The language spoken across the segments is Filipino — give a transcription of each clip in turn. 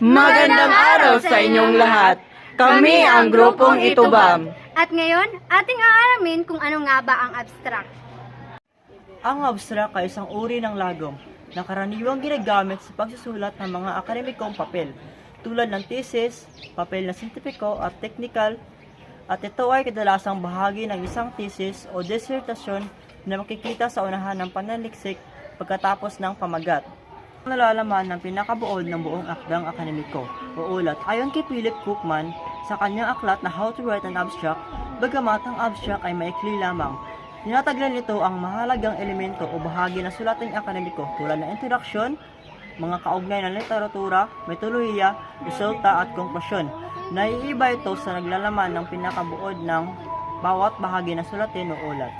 Magandang araw sa inyong lahat. Kami ang grupong Itubam. At ngayon, ating aaramin kung ano nga ba ang abstract. Ang abstract ay isang uri ng lagom na karaniwang ginagamit sa pagsusulat ng mga akademikong papel, tulad ng thesis, papel na sintipiko at technical, at ito ay kadalasang bahagi ng isang thesis o dissertasyon na makikita sa unahan ng panaliksik pagkatapos ng pamagat. Nalalaman ng pinakabuod ng buong akdang akademiko o ulat ayon kay Philip Cookman sa kanyang aklat na How to Write an Abstract, bagamat ang abstract ay maikli lamang, Tinataglan nito ang mahalagang elemento o bahagi ng sulating akademiko tulad ng introduction, mga kaugnay ng literatura, metodolohiya, resulta at konklusyon. Naiiba ito sa naglalaman ng pinakabuod ng bawat bahagi ng sulatin o ulat.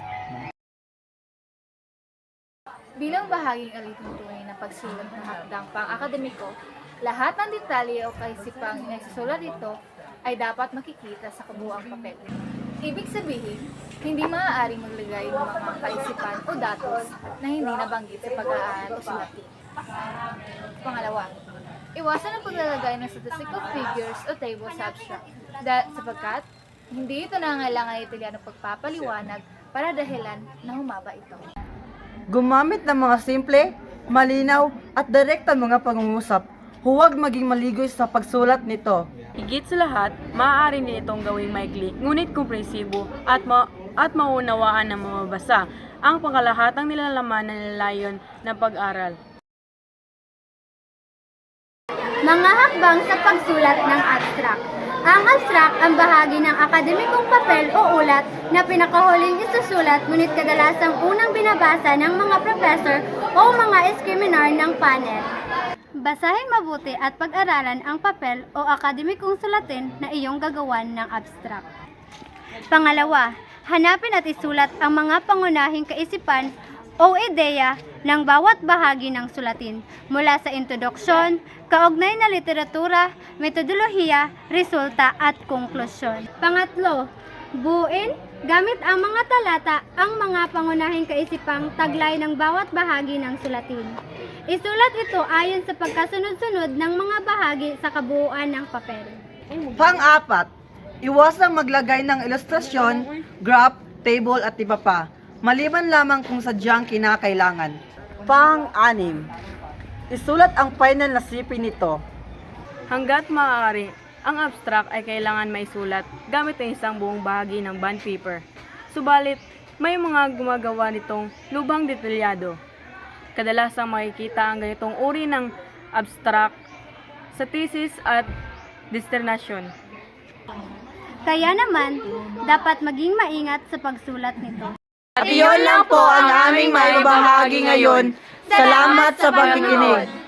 Bilang bahaging alituntunin ng pagsulat ng hakdang pang-akademiko, lahat ng detalye o kaisipang inasusulat ito ay dapat makikita sa kabuuang papel. Ibig sabihin, hindi maaaring maglagay ng mga kaisipan o datos na hindi nabanggit sa pag-aaral o sulatin. Pangalawa, iwasan ang paglalagay ng statistical figures o tables sa abstract da- sapagkat hindi ito nangangailangan italyan ng pagpapaliwanag para dahilan na humaba ito. Gumamit ng mga simple, malinaw at direktang mga pangungusap. Huwag maging maligoy sa pagsulat nito. Higit sa lahat, maaari din itong gawing maikli, ngunit komprehensibo at, ma- at maunawaan ng mamabasa ang pangkalahatang nilalaman ng lalayon ng pag-aral. Mga hakbang sa pagsulat ng abstract. Ang abstract ang bahagi ng akademikong papel o ulat na pinakahuling isusulat ngunit kadalasang unang binabasa ng mga professor o mga eskriminar ng panel. Basahin mabuti at pag-aralan ang papel o akademikong sulatin na iyong gagawan ng abstract. Pangalawa, hanapin at isulat ang mga pangunahing kaisipan o ideya ng bawat bahagi ng sulatin mula sa introduksyon, kaugnay na literatura, metodolohiya, resulta at konklusyon. Pangatlo, buuin gamit ang mga talata ang mga pangunahing kaisipang taglay ng bawat bahagi ng sulatin. Isulat ito ayon sa pagkasunod-sunod ng mga bahagi sa kabuuan ng papel. Pang-apat, iwasang maglagay ng ilustrasyon, graph, table at iba pa, maliban lamang kung sadyang kinakailangan. Pang-anim, isulat ang final na sipi nito. Hanggat maaari, ang abstract ay kailangan maisulat gamit ang isang buong bahagi ng bond paper. Subalit, may mga gumagawa nitong lubhang detalyado. Kadalasang makikita ang ganitong uri ng abstract sa thesis at dissertation. Kaya naman, dapat maging maingat sa pagsulat nito. At iyon lang po ang aming maibahagi ngayon. Salamat sa pagkikinig.